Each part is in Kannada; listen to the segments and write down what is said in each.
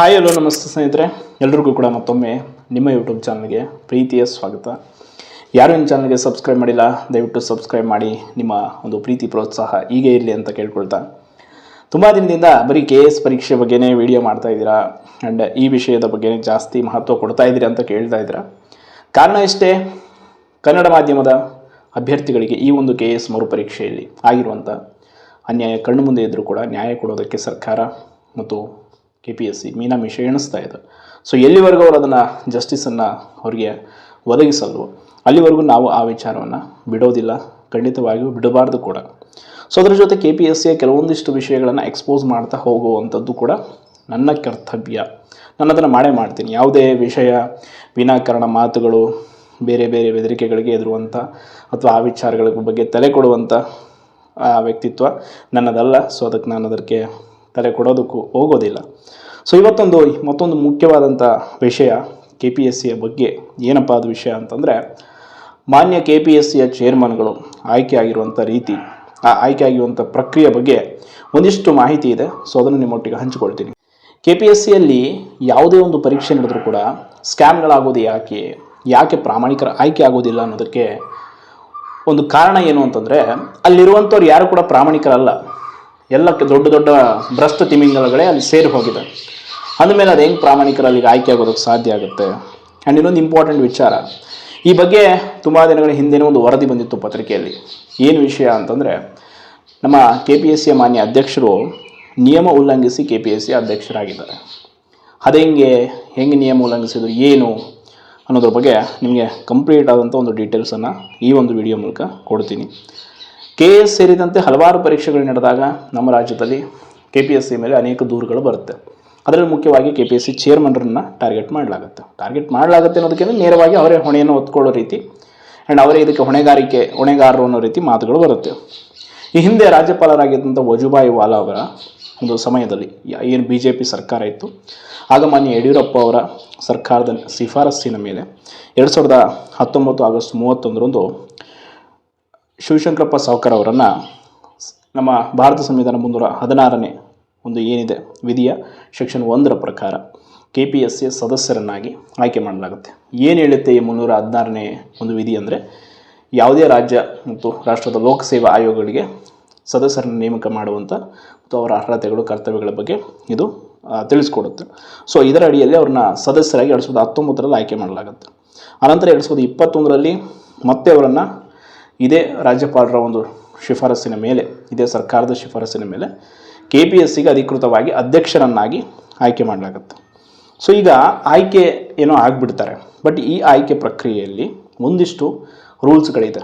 ಹಾಯ್ ಹಲೋ ನಮಸ್ತೆ ಸ್ನೇಹಿತರೆ. ಎಲ್ರಿಗೂ ಕೂಡ ಮತ್ತೊಮ್ಮೆ ನಿಮ್ಮ ಯೂಟ್ಯೂಬ್ ಚಾನಲ್ಗೆ ಪ್ರೀತಿಯ ಸ್ವಾಗತ. ಯಾರು ನಿಮ್ಮ ಚಾನಲ್ಗೆ ಸಬ್ಸ್ಕ್ರೈಬ್ ಮಾಡಿಲ್ಲ, ದಯವಿಟ್ಟು ಸಬ್ಸ್ಕ್ರೈಬ್ ಮಾಡಿ. ನಿಮ್ಮ ಒಂದು ಪ್ರೀತಿ, ಪ್ರೋತ್ಸಾಹ ಹೀಗೆ ಇರಲಿ ಅಂತ ಕೇಳ್ಕೊಳ್ತಾ. ತುಂಬ ದಿನದಿಂದ ಬರೀ ಕೆ ಎಸ್ ಪರೀಕ್ಷೆ ಬಗ್ಗೆನೇ ವಿಡಿಯೋ ಮಾಡ್ತಾ ಇದ್ದೀರಾ? ಆ್ಯಂಡ್ ಈ ವಿಷಯದ ಬಗ್ಗೆ ಜಾಸ್ತಿ ಮಹತ್ವ ಕೊಡ್ತಾ ಇದ್ದೀರಾ ಅಂತ ಕೇಳ್ತಾ ಇದ್ದೀರಾ? ಕಾರಣ ಇಷ್ಟೇ, ಕನ್ನಡ ಮಾಧ್ಯಮದ ಅಭ್ಯರ್ಥಿಗಳಿಗೆ ಈ ಒಂದು ಕೆ ಎಸ್ ಮರುಪರೀಕ್ಷೆಯಲ್ಲಿ ಆಗಿರುವಂಥ ಅನ್ಯಾಯ ಕಣ್ಣು ಮುಂದೆ ಇದ್ದರೂ ಕೂಡ ನ್ಯಾಯ ಕೊಡೋದಕ್ಕೆ ಸರ್ಕಾರ ಮತ್ತು ಕೆ ಪಿ ಎಸ್ ಸಿ ಮೀನಾಮೀಷ ಎಣಿಸ್ತಾ ಇದೆ. ಸೊ ಎಲ್ಲಿವರೆಗೂ ಅವರು ಅದನ್ನು ಜಸ್ಟಿಸನ್ನು ಅವರಿಗೆ ಒದಗಿಸಲ್ವೋ, ಅಲ್ಲಿವರೆಗೂ ನಾವು ಆ ವಿಚಾರವನ್ನು ಬಿಡೋದಿಲ್ಲ, ಖಂಡಿತವಾಗಿಯೂ ಬಿಡಬಾರ್ದು ಕೂಡ. ಸೊ ಅದರ ಜೊತೆ ಕೆ ಪಿ ಎಸ್ ಸಿಯ ಕೆಲವೊಂದಿಷ್ಟು ವಿಷಯಗಳನ್ನು ಎಕ್ಸ್ಪೋಸ್ ಮಾಡ್ತಾ ಹೋಗುವಂಥದ್ದು ಕೂಡ ನನ್ನ ಕರ್ತವ್ಯ. ನಾನು ಅದನ್ನು ಮಾಡೇ ಮಾಡ್ತೀನಿ. ಯಾವುದೇ ವಿಷಯ, ವಿನಾಕಾರಣ ಮಾತುಗಳು, ಬೇರೆ ಬೇರೆ ಬೆದರಿಕೆಗಳಿಗೆ ಎದುರುವಂಥ ಅಥವಾ ಆ ವಿಚಾರಗಳ ಬಗ್ಗೆ ತಲೆ ಕೊಡುವಂಥ ವ್ಯಕ್ತಿತ್ವ ನನ್ನದಲ್ಲ. ಸೊ ಅದಕ್ಕೆ ನಾನು ಅದಕ್ಕೆ ತಲೆ ಕೊಡೋದಕ್ಕೂ ಹೋಗೋದಿಲ್ಲ. ಸೊ ಇವತ್ತೊಂದು ಮತ್ತೊಂದು ಮುಖ್ಯವಾದಂಥ ವಿಷಯ ಕೆ ಪಿ ಎಸ್ ಸಿಯ ಬಗ್ಗೆ ಏನಪ್ಪ ಅದು ವಿಷಯ ಅಂತಂದರೆ, ಮಾನ್ಯ ಕೆ ಪಿ ಎಸ್ ಸಿಯ ಚೇರ್ಮನ್ಗಳು ಆಯ್ಕೆ ಆಗಿರುವಂಥ ರೀತಿ, ಆ ಆಯ್ಕೆ ಆಗಿರುವಂಥ ಪ್ರಕ್ರಿಯೆ ಬಗ್ಗೆ ಒಂದಿಷ್ಟು ಮಾಹಿತಿ ಇದೆ. ಸೊ ಅದನ್ನು ನಿಮ್ಮೊಟ್ಟಿಗೆ ಹಂಚಿಕೊಳ್ತೀನಿ. ಕೆ ಪಿ ಎಸ್ ಸಿಯಲ್ಲಿ ಯಾವುದೇ ಒಂದು ಪರೀಕ್ಷೆ ನಡೆದರೂ ಕೂಡ ಸ್ಕ್ಯಾಮ್ಗಳಾಗೋದು ಯಾಕೆ ಯಾಕೆ ಪ್ರಾಮಾಣಿಕರ ಆಯ್ಕೆ ಆಗೋದಿಲ್ಲ ಅನ್ನೋದಕ್ಕೆ ಒಂದು ಕಾರಣ ಏನು ಅಂತಂದರೆ, ಅಲ್ಲಿರುವಂಥವ್ರು ಯಾರು ಕೂಡ ಪ್ರಾಮಾಣಿಕರಲ್ಲ. ಎಲ್ಲ ದೊಡ್ಡ ದೊಡ್ಡ ಭ್ರಷ್ಟ ತಿಮಿಂಗಲಗಳೇ ಅಲ್ಲಿ ಸೇರಿ ಹೋಗಿದೆ. ಅಂದಮೇಲೆ ಅದು ಹೆಂಗೆ ಪ್ರಾಮಾಣಿಕರು ಅಲ್ಲಿಗೆ ಆಯ್ಕೆ ಆಗೋದಕ್ಕೆ ಸಾಧ್ಯ ಆಗುತ್ತೆ? ಆ್ಯಂಡ್ ಇನ್ನೊಂದು ಇಂಪಾರ್ಟೆಂಟ್ ವಿಚಾರ. ಈ ಬಗ್ಗೆ ತುಂಬ ದಿನಗಳ ಹಿಂದಿನ ಒಂದು ವರದಿ ಬಂದಿತ್ತು ಪತ್ರಿಕೆಯಲ್ಲಿ. ಏನು ವಿಷಯ ಅಂತಂದರೆ, ನಮ್ಮ ಕೆ ಪಿ ಎಸ್ ಸಿಯ ಮಾನ್ಯ ಅಧ್ಯಕ್ಷರು ನಿಯಮ ಉಲ್ಲಂಘಿಸಿ ಕೆ ಪಿ ಎಸ್ ಸಿ ಅಧ್ಯಕ್ಷರಾಗಿದ್ದಾರೆ. ಅದೆಂಗೆ ಹೆಂಗೆ ನಿಯಮ ಉಲ್ಲಂಘಿಸಿದ್ರು, ಏನು ಅನ್ನೋದ್ರ ಬಗ್ಗೆ ನಿಮಗೆ ಕಂಪ್ಲೀಟ್ ಆದಂಥ ಒಂದು ಡೀಟೇಲ್ಸನ್ನು ಈ ಒಂದು ವಿಡಿಯೋ ಮೂಲಕ ಕೊಡ್ತೀನಿ. ಕೆ ಎಸ್ ಸೇರಿದಂತೆ ಹಲವಾರು ಪರೀಕ್ಷೆಗಳು ನಡೆದಾಗ ನಮ್ಮ ರಾಜ್ಯದಲ್ಲಿ ಕೆ ಪಿ ಎಸ್ ಸಿ ಮೇಲೆ ಅನೇಕ ದೂರುಗಳು ಬರುತ್ತೆ. ಅದರಲ್ಲಿ ಮುಖ್ಯವಾಗಿ ಕೆ ಪಿ ಎಸ್ ಸಿ ಚೇರ್ಮನ್ರನ್ನ ಟಾರ್ಗೆಟ್ ಮಾಡಲಾಗುತ್ತೆ. ಟಾರ್ಗೆಟ್ ಮಾಡಲಾಗುತ್ತೆ ಅನ್ನೋದಕ್ಕಿಂತ ನೇರವಾಗಿ ಅವರೇ ಹೊಣೆಯನ್ನು ಒತ್ಕೊಳ್ಳೋ ರೀತಿ ಆ್ಯಂಡ್ ಅವರೇ ಇದಕ್ಕೆ ಹೊಣೆಗಾರಿಕೆ, ಹೊಣೆಗಾರರು ಅನ್ನೋ ರೀತಿ ಮಾತುಗಳು ಬರುತ್ತೆ. ಈ ಹಿಂದೆ ರಾಜ್ಯಪಾಲರಾಗಿದ್ದಂಥ ವಜುಭಾಯಿ ವಾಲಾ ಅವರ ಒಂದು ಸಮಯದಲ್ಲಿ ಏನು ಬಿ ಜೆ ಪಿ ಸರ್ಕಾರ ಇತ್ತು, ಆಗ ಮಾನ್ಯ ಯಡಿಯೂರಪ್ಪ ಅವರ ಸರ್ಕಾರದ ಶಿಫಾರಸ್ಸಿನ ಮೇಲೆ ಎರಡು ಸಾವಿರದ ಹತ್ತೊಂಬತ್ತು ಆಗಸ್ಟ್ ಮೂವತ್ತೊಂದರಂದು ಶಿವಶಂಕರಪ್ಪ ಸಾವ್ಕರ್ ಅವರನ್ನು ನಮ್ಮ ಭಾರತ ಸಂವಿಧಾನ ಮುನ್ನೂರ ಹದಿನಾರನೇ ಒಂದು ಏನಿದೆ ವಿಧಿಯ ಸೆಕ್ಷನ್ ಒಂದರ ಪ್ರಕಾರ ಕೆ ಪಿ ಎಸ್ ಸಿ ಸದಸ್ಯರನ್ನಾಗಿ ಆಯ್ಕೆ ಮಾಡಲಾಗುತ್ತೆ. ಏನು ಹೇಳುತ್ತೆ ಈ ಮುನ್ನೂರ ಹದಿನಾರನೇ ಒಂದು ವಿಧಿ ಅಂದರೆ? ಯಾವುದೇ ರಾಜ್ಯ ಮತ್ತು ರಾಷ್ಟ್ರದ ಲೋಕಸೇವಾ ಆಯೋಗಗಳಿಗೆ ಸದಸ್ಯರನ್ನು ನೇಮಕ ಮಾಡುವಂಥ ಮತ್ತು ಅವರ ಅರ್ಹತೆಗಳು, ಕರ್ತವ್ಯಗಳ ಬಗ್ಗೆ ಇದು ತಿಳಿಸ್ಕೊಡುತ್ತೆ. ಸೊ ಇದರ ಅಡಿಯಲ್ಲಿ ಅವ್ರನ್ನ ಸದಸ್ಯರಾಗಿ ಎರಡು ಸಾವಿರದ ಹತ್ತೊಂಬತ್ತರಲ್ಲಿ ಆಯ್ಕೆ ಮಾಡಲಾಗುತ್ತೆ. ಆನಂತರ ಎರಡು ಸಾವಿರದ ಇಪ್ಪತ್ತೊಂದರಲ್ಲಿ ಮತ್ತೆ ಅವರನ್ನು ಇದೇ ರಾಜ್ಯಪಾಲರ ಒಂದು ಶಿಫಾರಸ್ಸಿನ ಮೇಲೆ, ಇದೇ ಸರ್ಕಾರದ ಶಿಫಾರಸ್ಸಿನ ಮೇಲೆ ಕೆ ಪಿ ಎಸ್ ಸಿಗೆ ಅಧಿಕೃತವಾಗಿ ಅಧ್ಯಕ್ಷರನ್ನಾಗಿ ಆಯ್ಕೆ ಮಾಡಲಾಗುತ್ತೆ. ಸೊ ಈಗ ಆಯ್ಕೆ ಏನೋ ಆಗಿಬಿಡ್ತಾರೆ ಬಟ್ ಈ ಆಯ್ಕೆ ಪ್ರಕ್ರಿಯೆಯಲ್ಲಿ ಒಂದಿಷ್ಟು ರೂಲ್ಸ್ಗಳಿದೆ.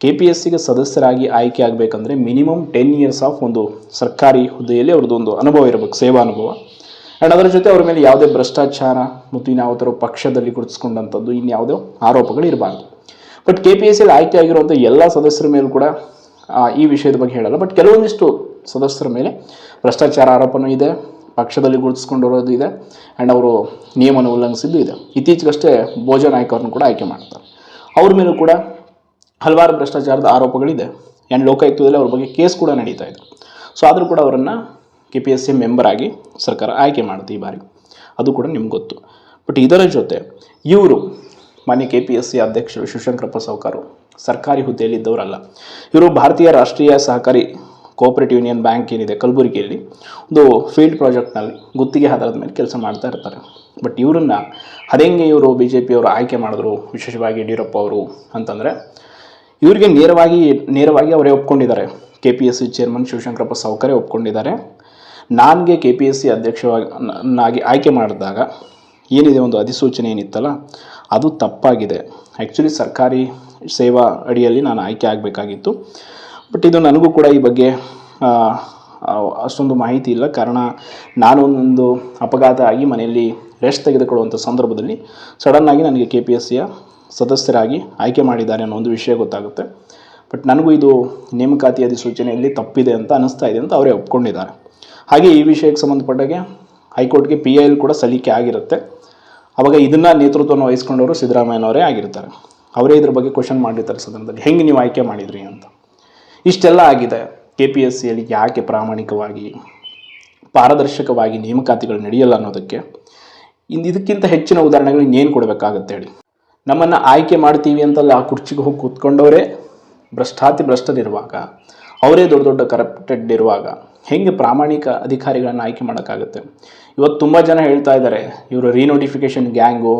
ಕೆ ಪಿ ಎಸ್ ಸಿಗೆ ಸದಸ್ಯರಾಗಿ ಆಯ್ಕೆ ಆಗಬೇಕಂದ್ರೆ ಮಿನಿಮಮ್ ಟೆನ್ ಇಯರ್ಸ್ ಆಫ್ ಒಂದು ಸರ್ಕಾರಿ ಹುದ್ದೆಯಲ್ಲಿ ಅವ್ರದ್ದು ಒಂದು ಅನುಭವ ಇರಬೇಕು, ಸೇವಾ ಅನುಭವ. ಆ್ಯಂಡ್ ಅದರ ಜೊತೆ ಅವ್ರ ಮೇಲೆ ಯಾವುದೇ ಭ್ರಷ್ಟಾಚಾರ ಮತ್ತು ಇನ್ಯಾವ ಥರ ಪಕ್ಷದಲ್ಲಿ ಗುರುತಿಸ್ಕೊಂಡಂಥದ್ದು ಇನ್ಯಾವುದೋ ಆರೋಪಗಳು ಇರಬಾರ್ದು. ಬಟ್ ಕೆ ಪಿ ಎಸ್ ಸಿಲಿ ಆಯ್ಕೆ ಆಗಿರುವಂಥ ಎಲ್ಲ ಸದಸ್ಯರ ಮೇಲೂ ಕೂಡ ಈ ವಿಷಯದ ಬಗ್ಗೆ ಹೇಳಲ್ಲ. ಬಟ್ ಕೆಲವೊಂದಿಷ್ಟು ಸದಸ್ಯರ ಮೇಲೆ ಭ್ರಷ್ಟಾಚಾರ ಆರೋಪನೂ ಇದೆ, ಪಕ್ಷದಲ್ಲಿ ಗುರುತಿಸ್ಕೊಂಡಿರೋದು ಇದೆ ಆ್ಯಂಡ್ ಅವರು ನಿಯಮನ ಉಲ್ಲಂಘಿಸಿದ್ದು ಇದೆ. ಇತ್ತೀಚೆಗಷ್ಟೇ ಭೋಜ ನಾಯ್ಕ ಅವ್ರನ್ನ ಕೂಡ ಆಯ್ಕೆ ಮಾಡ್ತಾರೆ. ಅವ್ರ ಮೇಲೂ ಕೂಡ ಹಲವಾರು ಭ್ರಷ್ಟಾಚಾರದ ಆರೋಪಗಳಿದೆ. ಆ್ಯಂಡ್ ಲೋಕಾಯುಕ್ತದಲ್ಲಿ ಅವ್ರ ಬಗ್ಗೆ ಕೇಸ್ ಕೂಡ ನಡೀತಾ ಇದೆ. ಸೊ ಆದರೂ ಕೂಡ ಅವರನ್ನು K P S C member ಆಗಿ ಸರ್ಕಾರ ಆಯ್ಕೆ ಮಾಡುತ್ತೆ ಈ ಬಾರಿ. ಅದು ಕೂಡ ನಿಮ್ಗೆ ಗೊತ್ತು. ಬಟ್ ಇದರ ಜೊತೆ ಇವರು ಮಾನ್ಯ ಕೆ ಪಿ ಎಸ್ ಸಿ ಅಧ್ಯಕ್ಷ ಶಿವಶಂಕರಪ್ಪ ಸಾವುಕಾರು ಸರ್ಕಾರಿ ಹುದ್ದೆಯಲ್ಲಿ ಇದ್ದವರಲ್ಲ ಇವರು ಭಾರತೀಯ ರಾಷ್ಟ್ರೀಯ ಸಹಕಾರಿ ಕೋಆಪರೇಟಿವ್ ಯೂನಿಯನ್ ಬ್ಯಾಂಕ್ ಏನಿದೆ ಕಲಬುರಗಿಯಲ್ಲಿ, ಒಂದು ಫೀಲ್ಡ್ ಪ್ರಾಜೆಕ್ಟ್ನಲ್ಲಿ ಗುತ್ತಿಗೆ ಆಧಾರದ ಮೇಲೆ ಕೆಲಸ ಮಾಡ್ತಾ ಇರ್ತಾರೆ. ಬಟ್ ಇವರನ್ನ ಹದಂಗೆ ಇವರು ಬಿ ಜೆ ಪಿಯವರು ಆಯ್ಕೆ ಮಾಡಿದ್ರು, ವಿಶೇಷವಾಗಿ ಯಡಿಯೂರಪ್ಪ ಅವರು ಅಂತಂದರೆ, ಇವರಿಗೆ ನೇರವಾಗಿ ನೇರವಾಗಿ ಅವರೇ ಒಪ್ಕೊಂಡಿದ್ದಾರೆ. K P S C chairman Shivashankarappa ಸಾವ್ಕರೇ ಒಪ್ಕೊಂಡಿದ್ದಾರೆ. ನನಗೆ ಕೆ ಪಿ ಎಸ್ ಸಿ ಅಧ್ಯಕ್ಷವಾಗಿ ಆಯ್ಕೆ ಮಾಡಿದಾಗ ಏನಿದೆ ಒಂದು ಅಧಿಸೂಚನೆ ಏನಿತ್ತಲ್ಲ ಅದು ತಪ್ಪಾಗಿದೆ. ಆ್ಯಕ್ಚುಲಿ ಸರ್ಕಾರಿ ಸೇವಾ ಅಡಿಯಲ್ಲಿ ನಾನು ಆಯ್ಕೆ ಆಗಬೇಕಾಗಿತ್ತು. ಬಟ್ ಇದು ನನಗೂ ಕೂಡ ಈ ಬಗ್ಗೆ ಅಷ್ಟೊಂದು ಮಾಹಿತಿ ಇಲ್ಲ. ಕಾರಣ ನಾನು ಒಂದು ಅಪಘಾತ ಆಗಿ ಮನೆಯಲ್ಲಿ ರೆಸ್ಟ್ ತೆಗೆದುಕೊಳ್ಳುವಂಥ ಸಂದರ್ಭದಲ್ಲಿ ಸಡನ್ನಾಗಿ ನನಗೆ ಕೆ ಪಿ ಎಸ್ ಸಿಯ ಸದಸ್ಯರಾಗಿ ಆಯ್ಕೆ ಮಾಡಿದ್ದಾರೆ ಅನ್ನೋ ಒಂದು ವಿಷಯ ಗೊತ್ತಾಗುತ್ತೆ. ಬಟ್ ನನಗೂ ಇದು ನೇಮಕಾತಿ ಅಧಿಸೂಚನೆಯಲ್ಲಿ ತಪ್ಪಿದೆ ಅಂತ ಅನಿಸ್ತಾ ಇದೆ ಅಂತ ಅವರೇ ಒಪ್ಕೊಂಡಿದ್ದಾರೆ. ಹಾಗೆ ಈ ವಿಷಯಕ್ಕೆ ಸಂಬಂಧಪಟ್ಟಾಗೆ ಹೈಕೋರ್ಟ್ಗೆ ಪಿ ಐ ಎಲ್ ಕೂಡ ಸಲ್ಲಿಕೆ ಆಗಿರುತ್ತೆ. ಅವಾಗ ಇದನ್ನು ನೇತೃತ್ವವನ್ನು ವಹಿಸ್ಕೊಂಡವರು ಸಿದ್ದರಾಮಯ್ಯನವರೇ ಆಗಿರ್ತಾರೆ. ಅವರೇ ಇದ್ರ ಬಗ್ಗೆ ಕ್ವಶನ್ ಮಾಡಿರ್ತಾರೆ ಸದನದಲ್ಲಿ. ಹೆಂಗೆ ನೀವು ಆಯ್ಕೆ ಮಾಡಿದ್ರಿ ಅಂತ. ಇಷ್ಟೆಲ್ಲ ಆಗಿದೆ. ಕೆ ಪಿ ಎಸ್ ಸಿಯಲ್ಲಿ ಯಾಕೆ ಪ್ರಾಮಾಣಿಕವಾಗಿ, ಪಾರದರ್ಶಕವಾಗಿ ನೇಮಕಾತಿಗಳು ನಡೆಯಲ್ಲ ಅನ್ನೋದಕ್ಕೆ. ಇಂದು ಇದಕ್ಕಿಂತ ಹೆಚ್ಚಿನ ಉದಾಹರಣೆಗಳು ಇನ್ನೇನು ಕೊಡಬೇಕಾಗತ್ತೆ ಹೇಳಿ. ನಮ್ಮನ್ನು ಆಯ್ಕೆ ಮಾಡ್ತೀವಿ ಅಂತಲ್ಲ ಆ ಕುರ್ಚಿಗೆ ಹೋಗಿ ಕೂತ್ಕೊಂಡವರೇ ಭ್ರಷ್ಟಾತಿ ಭ್ರಷ್ಟರಿರುವಾಗ, ಅವರೇ ದೊಡ್ಡ ದೊಡ್ಡ ಕರಪ್ಟೆಡ್ ಇರುವಾಗ ಹೆಂಗೆ ಪ್ರಾಮಾಣಿಕ ಅಧಿಕಾರಿಗಳನ್ನು ಆಯ್ಕೆ ಮಾಡೋಕ್ಕಾಗುತ್ತೆ? ಇವತ್ತು ತುಂಬ ಜನ ಹೇಳ್ತಾ ಇದ್ದಾರೆ ಇವರು ರೀನೋಟಿಫಿಕೇಷನ್ ಗ್ಯಾಂಗು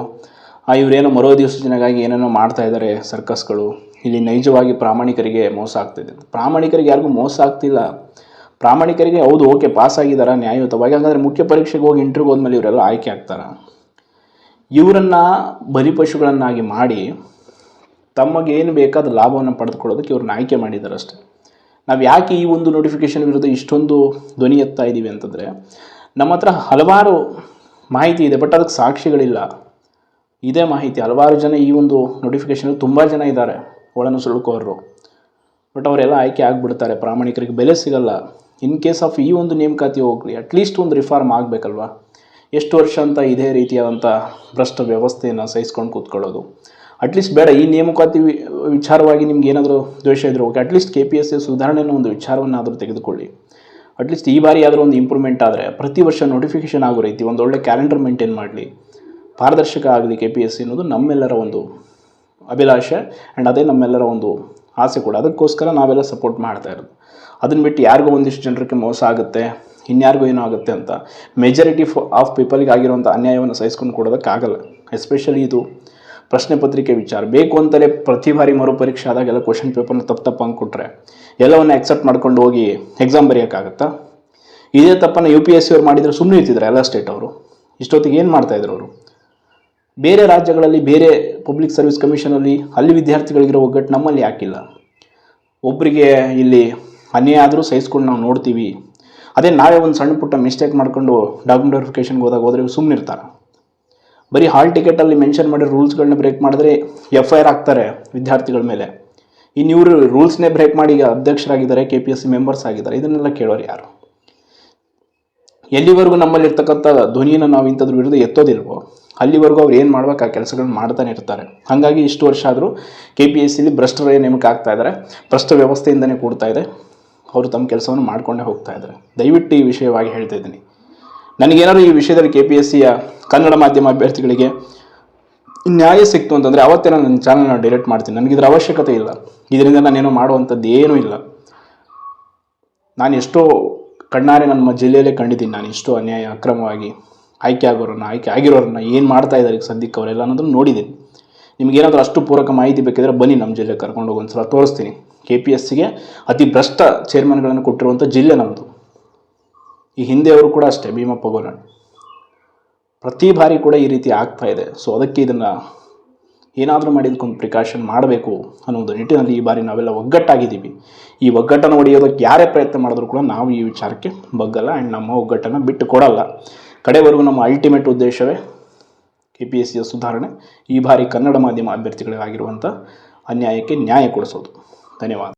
ಇವರೇನೋ ಮರೋ ದಿವಸಜನಗಾಗಿ ಏನೇನೋ ಮಾಡ್ತಾ ಇದ್ದಾರೆ ಸರ್ಕಸ್ಗಳು, ಇಲ್ಲಿ ನೈಜವಾಗಿ ಪ್ರಾಮಾಣಿಕರಿಗೆ ಮೋಸ ಆಗ್ತಿದೆ ಪ್ರಾಮಾಣಿಕರಿಗೆ ಯಾರಿಗೂ ಮೋಸ ಆಗ್ತಿಲ್ಲ. ಪ್ರಾಮಾಣಿಕರಿಗೆ ಹೌದು, ಓಕೆ, ಪಾಸ್ ಆಗಿದ್ದಾರೆ ನ್ಯಾಯಯುತವಾಗಿ, ಹಾಗಾದರೆ ಮುಖ್ಯ ಪರೀಕ್ಷೆಗೆ ಹೋಗಿ ಇಂಟರ್ವ್ಯೂ ಹೋದ್ಮೇಲೆ ಇವರೆಲ್ಲ ಆಯ್ಕೆ ಆಗ್ತಾರೆ? ಇವರನ್ನು ಬಲಿಪಶುಗಳನ್ನಾಗಿ ಮಾಡಿ ತಮಗೇನು ಬೇಕಾದ ಲಾಭವನ್ನು ಪಡೆದುಕೊಳ್ಳೋದಕ್ಕೆ ಇವ್ರನ್ನ ಆಯ್ಕೆ ಮಾಡಿದ್ದಾರೆ ಅಷ್ಟೇ ನಾವು ಯಾಕೆ ಈ ಒಂದು ನೋಟಿಫಿಕೇಷನ್ ವಿರುದ್ಧ ಇಷ್ಟೊಂದು ಧ್ವನಿ ಎತ್ತಾ ಇದ್ದೀವಿ ಅಂತಂದರೆ, ನಮ್ಮ ಹತ್ರ ಹಲವಾರು ಮಾಹಿತಿ ಇದೆ ಬಟ್ ಅದಕ್ಕೆ ಸಾಕ್ಷಿಗಳಿಲ್ಲ. ಇದೇ ಮಾಹಿತಿ, ಹಲವಾರು ಜನ ಈ ಒಂದು ನೋಟಿಫಿಕೇಷನ್ ತುಂಬ ಜನ ಇದ್ದಾರೆ ಒಳನು ಸುಳ್ಕೋರು ಬಟ್ ಅವರೆಲ್ಲ ಆಯ್ಕೆ ಆಗಿಬಿಡ್ತಾರೆ, ಪ್ರಾಮಾಣಿಕರಿಗೆ ಬೆಲೆ ಸಿಗಲ್ಲ. ಇನ್ ಕೇಸ್ ಆಫ್ ಈ ಒಂದು ನೇಮಕಾತಿ ಹೋಗಲಿ ಅಟ್ಲೀಸ್ಟ್ ಒಂದು ರಿಫಾರ್ಮ್ ಆಗಬೇಕಲ್ವಾ? ಎಷ್ಟು ವರ್ಷ ಅಂತ ಇದೇ ರೀತಿಯಾದಂಥ ಭ್ರಷ್ಟ ವ್ಯವಸ್ಥೆಯನ್ನು ಸಹಿಸ್ಕೊಂಡು ಕೂತ್ಕೊಳ್ಳೋದು. ಅಟ್ಲೀಸ್ಟ್ ಬೇಡ, ಈ ನೇಮಕಾತಿ ವಿಚಾರವಾಗಿ ನಿಮ್ಗೆ ಏನಾದರೂ ದ್ವೇಷ ಇದ್ರೆ okay at least K P S C ಸುಧಾರಣೆ ಒಂದು ವಿಚಾರವನ್ನಾದರೂ ತೆಗೆದುಕೊಳ್ಳಿ. ಅಟ್ಲೀಸ್ಟ್ ಈ ಬಾರಿ ಆದರೂ ಒಂದು ಇಂಪ್ರೂವ್ಮೆಂಟ್ ಆದರೆ ಪ್ರತಿ ವರ್ಷ ನೋಟಿಫಿಕೇಶನ್ ಆಗೋ ರೀತಿ ಒಂದು ಒಳ್ಳೆ ಕ್ಯಾಲೆಂಡರ್ ಮೇಂಟೈನ್ ಮಾಡಲಿ. ಪಾರದರ್ಶಕ ಆಗಲಿ ಕೆ ಪಿ ಎಸ್ ಸಿ ಅನ್ನೋದು ನಮ್ಮೆಲ್ಲರ ಒಂದು ಅಭಿಲಾಷೆ ಆ್ಯಂಡ್ ಅದೇ ನಮ್ಮೆಲ್ಲರ ಒಂದು ಆಸೆ ಕೂಡ. ಅದಕ್ಕೋಸ್ಕರ ನಾವೆಲ್ಲ ಸಪೋರ್ಟ್ ಮಾಡ್ತಾ ಇರೋದು. ಅದನ್ನ ಬಿಟ್ಟು ಯಾರಿಗೋ ಒಂದಿಷ್ಟು ಜನರಿಗೆ ಮೋಸ ಆಗುತ್ತೆ, ಇನ್ಯಾರಿಗೂ ಏನೋ ಆಗುತ್ತೆ ಅಂತ ಮೆಜಾರಿಟಿ ಆಫ್ ಪೀಪಲ್ಗೆ ಆಗಿರುವಂಥ ಅನ್ಯಾಯವನ್ನು ಸಹಿಸ್ಕೊಂಡು ಕೊಡೋದಕ್ಕಾಗಲ್ಲ. ಎಸ್ಪೆಷಲಿ ಇದು ಪ್ರಶ್ನೆ ಪತ್ರಿಕೆ ವಿಚಾರ. ಬೇಕು ಅಂತಲೇ ಪ್ರತಿ ಬಾರಿ ಮರುಪರೀಕ್ಷೆ ಆದಾಗೆಲ್ಲ ಕ್ವಶನ್ ಪೇಪರ್ನ ತಪ್ಪು ತಪ್ಪು ಅಂದ್ಕೊಟ್ರೆ ಎಲ್ಲವನ್ನು ಎಕ್ಸೆಪ್ಟ್ ಮಾಡ್ಕೊಂಡು ಹೋಗಿ ಎಕ್ಸಾಮ್ ಬರೆಯೋಕ್ಕಾಗತ್ತಾ? ಇದೇ ತಪ್ಪನ್ನು ಯು ಪಿ ಎಸ್ ಸಿ ಅವ್ರು ಮಾಡಿದರೆ ಸುಮ್ಮನೆ ಇರ್ತಿದ್ರು ಎಲ್ಲ ಸ್ಟೇಟ್ ಅವರು? ಇಷ್ಟೊತ್ತಿಗೆ ಏನು ಮಾಡ್ತಾಯಿದ್ರು ಅವರು? ಬೇರೆ ರಾಜ್ಯಗಳಲ್ಲಿ, ಬೇರೆ ಪಬ್ಲಿಕ್ ಸರ್ವಿಸ್ ಕಮಿಷನಲ್ಲಿ ಅಲ್ಲಿ ವಿದ್ಯಾರ್ಥಿಗಳಿಗಿರೋ ಒಗ್ಗಟ್ಟು ನಮ್ಮಲ್ಲಿ ಯಾಕಿಲ್ಲ? ಒಬ್ಬರಿಗೆ ಇಲ್ಲಿ ಅನ್ಯಾಯ ಆದರೂ ಸಹಿಸ್ಕೊಂಡು ನಾವು ನೋಡ್ತೀವಿ. ಅದೇ ನಾವೇ ಒಂದು ಸಣ್ಣ ಪುಟ್ಟ ಮಿಸ್ಟೇಕ್ ಮಾಡ್ಕೊಂಡು ಡಾಕ್ಯುಮೆಂಟ್ ವೆರಿಫಿಕೇಷನ್ಗೆ ಹೋದಾಗ ಹೋದ್ರೆ ಸುಮ್ಮನೆ ಇರ್ತಾರೆ. ಬರೀ ಹಾಲ್ ಟಿಕೆಟಲ್ಲಿ ಮೆನ್ಷನ್ ಮಾಡಿರೋ ರೂಲ್ಸ್ಗಳನ್ನ ಬ್ರೇಕ್ ಮಾಡಿದ್ರೆ ಎಫ್ ಐ ಆರ್ ಆಗ್ತಾರೆ ವಿದ್ಯಾರ್ಥಿಗಳ ಮೇಲೆ. ಇನ್ನು ಇವರು ರೂಲ್ಸ್ನೇ ಬ್ರೇಕ್ ಮಾಡಿ ಈಗ ಅಧ್ಯಕ್ಷರಾಗಿದ್ದಾರೆ K P S C members ಆಗಿದ್ದಾರೆ, ಇದನ್ನೆಲ್ಲ ಕೇಳೋರು ಯಾರು? ಎಲ್ಲಿವರೆಗೂ ನಮ್ಮಲ್ಲಿ ಇರ್ತಕ್ಕಂಥ ಧ್ವನಿಯನ್ನು ನಾವು ಇಂಥದ್ರ ವಿರುದ್ಧ ಎತ್ತೋದಿಲ್ವೋ, ಅಲ್ಲಿವರೆಗೂ ಅವ್ರು ಏನು ಮಾಡ್ಬೇಕು, ಆ ಕೆಲಸಗಳನ್ನ ಮಾಡ್ತಾನೆ ಇರ್ತಾರೆ. ಹಾಗಾಗಿ ಇಷ್ಟು ವರ್ಷ ಆದರೂ ಕೆ ಪಿ ಎಸ್ ಸಿಲಿ ಭ್ರಷ್ಟರೇ ನೇಮಕ ಆಗ್ತಾ ಇದ್ದಾರೆ ಭ್ರಷ್ಟ ವ್ಯವಸ್ಥೆಯಿಂದನೇ ಕೂಡ್ತಾ ಇದೆ. ಅವರು ತಮ್ಮ ಕೆಲಸವನ್ನು ಮಾಡ್ಕೊಂಡೇ ಹೋಗ್ತಾ ಇದ್ದಾರೆ ದಯವಿಟ್ಟು ಈ ವಿಷಯವಾಗಿ ಹೇಳ್ತಾ ಇದ್ದೀನಿ. ನನಗೇನಾದ್ರು ಈ ವಿಷಯದಲ್ಲಿ ಕೆ ಪಿ ಎಸ್ ಸಿಯ ಕನ್ನಡ ಮಾಧ್ಯಮ ಅಭ್ಯರ್ಥಿಗಳಿಗೆ ನ್ಯಾಯ ಸಿಕ್ತು ಅಂತಂದರೆ ಅವತ್ತೇ ನಾನು ನನ್ನ ಚಾನಲ್ನ ಡಿಲೀಟ್ ಮಾಡ್ತೀನಿ. ನನಗಿದ್ರ ಅವಶ್ಯಕತೆ ಇಲ್ಲ. ಇದರಿಂದ ನಾನೇನೋ ಮಾಡುವಂಥದ್ದು ಏನೂ ಇಲ್ಲ. ನಾನು ಎಷ್ಟೋ ಕಣ್ಣಾರೆ ನಮ್ಮ ಜಿಲ್ಲೆಯಲ್ಲೇ ಕಂಡಿದ್ದೀನಿ. ನಾನು ಎಷ್ಟೋ ಅನ್ಯಾಯ, ಅಕ್ರಮವಾಗಿ ಆಯ್ಕೆ ಆಗೋರನ್ನ, ಆಯ್ಕೆ ಆಗಿರೋರನ್ನ, ಏನು ಮಾಡ್ತಾ ಇದ್ದಾರೆ ಈಗ ಸದ್ಯಕ್ಕೆ ಅವರೆಲ್ಲ ಅನ್ನೋದನ್ನು ನೋಡಿದ್ದೀನಿ. ನಿಮಗೇನಾದರೂ ಅಷ್ಟು ಪೂರಕ ಮಾಹಿತಿ ಬೇಕಿದ್ರೆ ಬನ್ನಿ, ನಮ್ಮ ಜಿಲ್ಲೆಗೆ ಕರ್ಕೊಂಡು ಹೋಗಿ ಒಂದ್ಸಲ ತೋರಿಸ್ತೀನಿ ಕೆ ಪಿ ಎಸ್ ಸಿಗೆ ಅತಿ ಭ್ರಷ್ಟ ಚೇರ್ಮನ್ಗಳನ್ನು ಕೊಟ್ಟಿರುವಂಥ ಜಿಲ್ಲೆ ನಮ್ಮದು ಈ ಹಿಂದೆ ಅವರು ಕೂಡ ಅಷ್ಟೇ ಭೀಮಪ್ಪ ಗೋಲನ್ ಪ್ರತಿ ಬಾರಿ ಕೂಡ ಈ ರೀತಿ ಆಗ್ತಾ ಇದೆ. ಸೊ ಅದಕ್ಕೆ ಇದನ್ನು ಏನಾದರೂ ಮಾಡಿದಕ್ಕೊಂದು ಪ್ರಿಕಾಷನ್ ಮಾಡಬೇಕು ಅನ್ನೋ ಒಂದು ನಿಟ್ಟಿನಲ್ಲಿ ಈ ಬಾರಿ ನಾವೆಲ್ಲ ಒಗ್ಗಟ್ಟಾಗಿದ್ದೀವಿ. ಈ ಒಗ್ಗಟ್ಟನ್ನು ಒಡೆಯೋದಕ್ಕೆ ಯಾರೇ ಪ್ರಯತ್ನ ಮಾಡಿದ್ರು ಕೂಡ ನಾವು ಈ ವಿಚಾರಕ್ಕೆ ಬಗ್ಗಲ್ಲ. ಆ್ಯಂಡ್ ನಮ್ಮ ಒಗ್ಗಟ್ಟನ್ನು ಬಿಟ್ಟು ಕೊಡಲ್ಲ. ಕಡೆವರೆಗೂ ನಮ್ಮ ಅಲ್ಟಿಮೇಟ್ ಉದ್ದೇಶವೇ ಕೆ ಪಿ ಎಸ್ ಸಿಯ ಸುಧಾರಣೆ, ಈ ಬಾರಿ ಕನ್ನಡ ಮಾಧ್ಯಮ ಅಭ್ಯರ್ಥಿಗಳಿಗಾಗಿರುವಂಥ ಅನ್ಯಾಯಕ್ಕೆ ನ್ಯಾಯ ಕೊಡಿಸೋದು. ಧನ್ಯವಾದ.